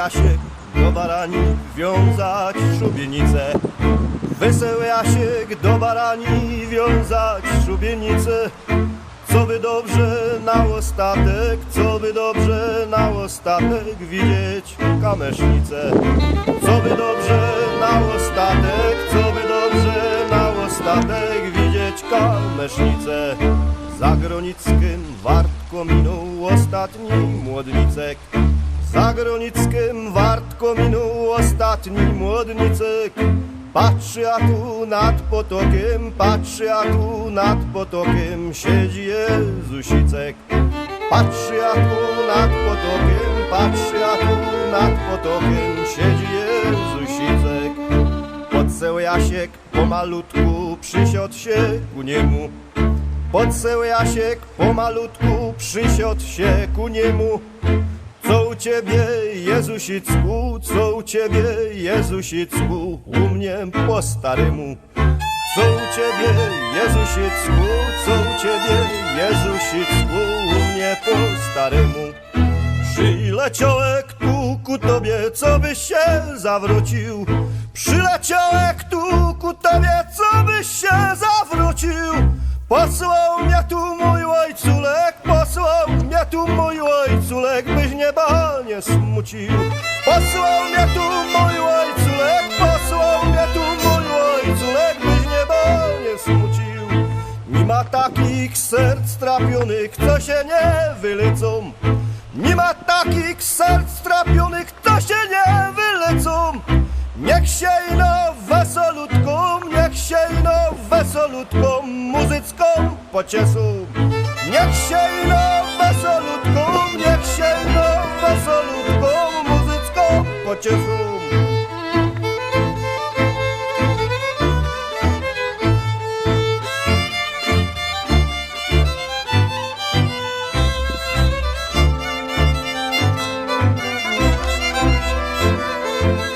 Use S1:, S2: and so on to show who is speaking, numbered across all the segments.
S1: Jasiek do barani wiązać szubienicę. Wesoły Jasiek do barani wiązać szubienicę. Co by dobrze na ostatek, co by dobrze na ostatek widzieć kamesznicę. Co by dobrze na ostatek, co by dobrze na ostatek widzieć kamesznicę. Za Gronickim wartko minął ostatni młodnicek. Za Gronickim wartko minął ostatni młodnicek. Patrzy, a tu nad potokiem, patrzy, a tu nad potokiem siedzi Jezusicek. Patrzy, a tu nad potokiem, patrzy, a tu nad potokiem siedzi Jezusicek. Podseł Jasiek pomalutku przysiadł się ku niemu. Podseł Jasiek pomalutku przysiadł się ku niemu. Co u ciebie, Jezusicku, u ciebie, Jezusicku, u mnie po staremu. U ciebie, Jezusicku, u ciebie, Jezusicku, u mnie po staremu. Przyleciałek tu ku tobie, co byś się zawrócił. Przyleciałek tu ku tobie, co byś się zawrócił. Posłał mnie tu mój ojculek, mnie tu mój ojculek, byś nieba nie smucił. Posłał mnie tu mój ojculek, posłał mnie tu mój ojculek, byś nieba nie smucił. Nie ma takich serc trapionych, co się nie wylecą. Nie ma takich serc trapionych, co się nie wylecą. Niech się ino wesolutką, niech się ino wesolutką, muzycką pociesą. Niech się ino wesolutką, niech się no wesolutką, muzyczką pocieszą. thank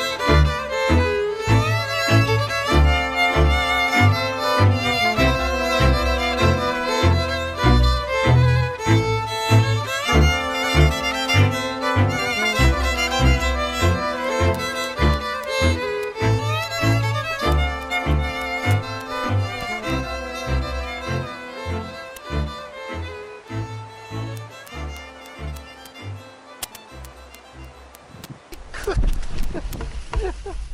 S1: Ha ha ha ha!